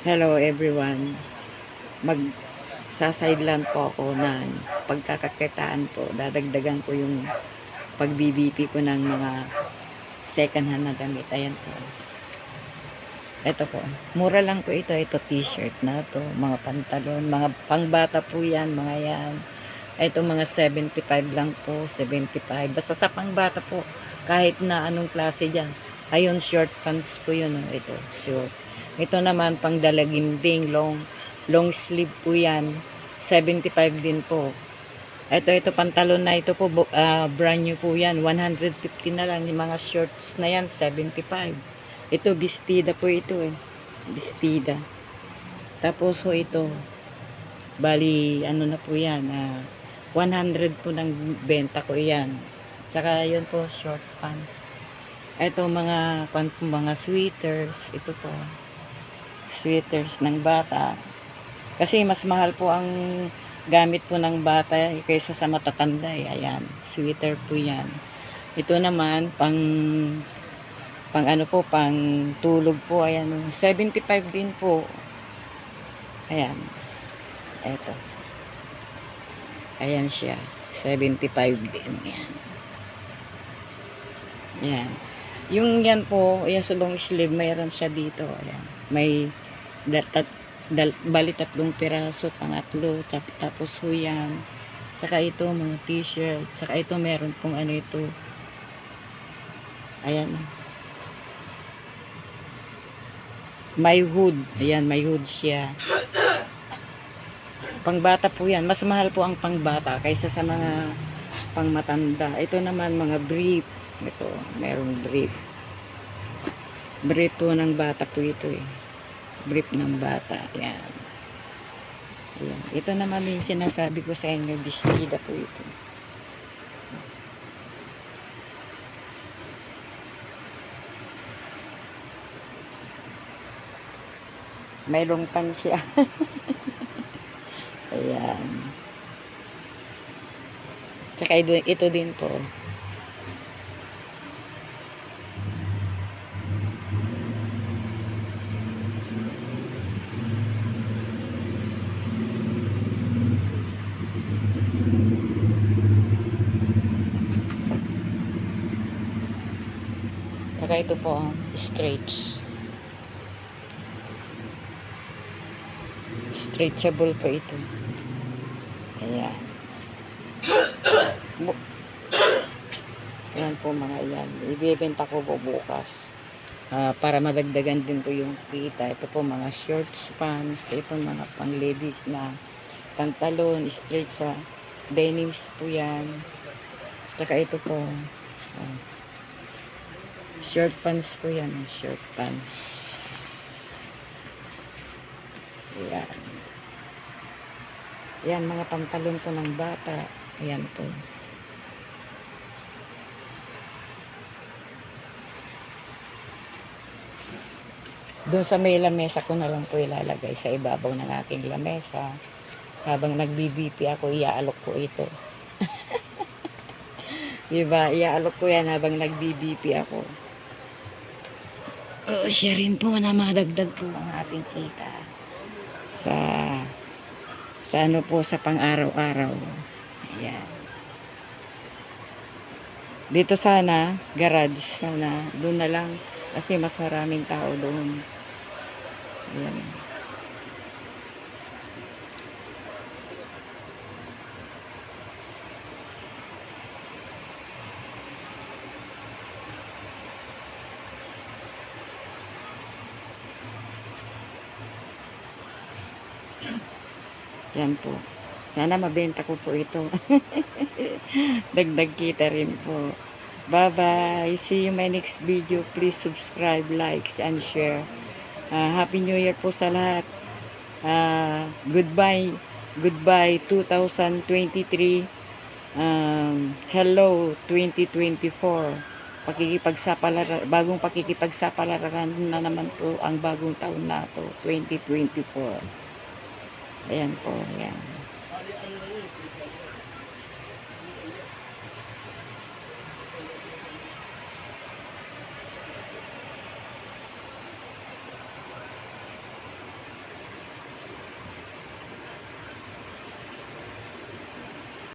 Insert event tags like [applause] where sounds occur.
Hello everyone. Mag sa-sideline po ako na pagkakakitaan po. Dadagdagan ko yung pag-BBP ko ng mga second hand na damit. Ayan po. Ito po. Mura lang po ito. Ito t-shirt na to. Mga pantalon. Mga pangbata po yan. Mga yan. Ito mga 75 lang po. 75. Basta sa pangbata po. Kahit na anong klase dyan. Ayun, short pants po yun. Oh. Ito, short. Ito naman, pang dalaginding, long, long sleeve po yan. 75 din po. Ito, ito, pantalon na ito po, ah, brand new po yan. 150 na lang. Yung mga shorts na yan, 75. Ito, bestida po ito eh. Bestida. Tapos so ito, bali, ano na po yan, ah, 100 po ng benta ko yan. Tsaka yun po, short pants. Ito mga mga sweaters, ito po. Sweaters ng bata. Kasi mas mahal po ang gamit po ng bata kaysa sa matatanda eh. Ayan, sweater po 'yan. Ito naman pang pang ano po, pang tulog po. Ayan, oh. 75 din po. Ayan. Ito. Ayan siya. 75 din. Ayan. Ayan. Yung yan po, yan sa long sleeve, mayroon siya dito. Ayan. May dal, tat, dal, bali tatlong piraso, pangatlo, tap, tapos ho yan. Tsaka ito, mga t-shirt. Tsaka ito, meron pong ano ito. Ayan. May hood. Ayan, may hood siya. Pangbata po yan. Mas mahal po ang pangbata kaysa sa mga pangmatanda. Ito naman, mga brief. Ito, merong brief. Brief po ng bata po ito eh. Brief ng bata. Yan. Yan. Ito naman yung sinasabi ko sa inyo, bestida po ito. May lungpan siya. [laughs] Ayan. Tsaka ito, ito din po. Ito po, straight. Stretchable po ito. Ayan. Ayan po mga yan. Ibibenta ko po bukas. Ah, para madagdagan din po yung kita. Ito po mga shorts, pants. Ito mga pang ladies na pantalon, straight sa denims po yan. Tsaka ito po. ah, short pants po yan. Short pants. Ayan. Ayan, mga pantalon po ng bata. Ayan po. Doon sa may lamesa ko na lang po ilalagay sa ibabaw ng aking lamesa. Habang nag-BBP ako, iaalok ko ito. [laughs] diba? Iaalok ko yan habang nag-BBP ako. Oo, siya rin po na madagdag po ang ating kita sa sa ano po sa pang-araw-araw. Ayan. Dito sana, garage sana, doon na lang kasi mas maraming tao doon. Ayan. Yan po. Sana mabenta ko po ito. [laughs] Dagdag kita rin po. Bye-bye. See you my next video. Please subscribe, likes, and share. Ah, Happy New Year po sa lahat. Ah, goodbye. Goodbye 2023. Um, hello 2024. Pakikipagsapalaran, bagong pakikipagsapalaran na naman po ang bagong taon na to, 2024. Ayan po, ayan.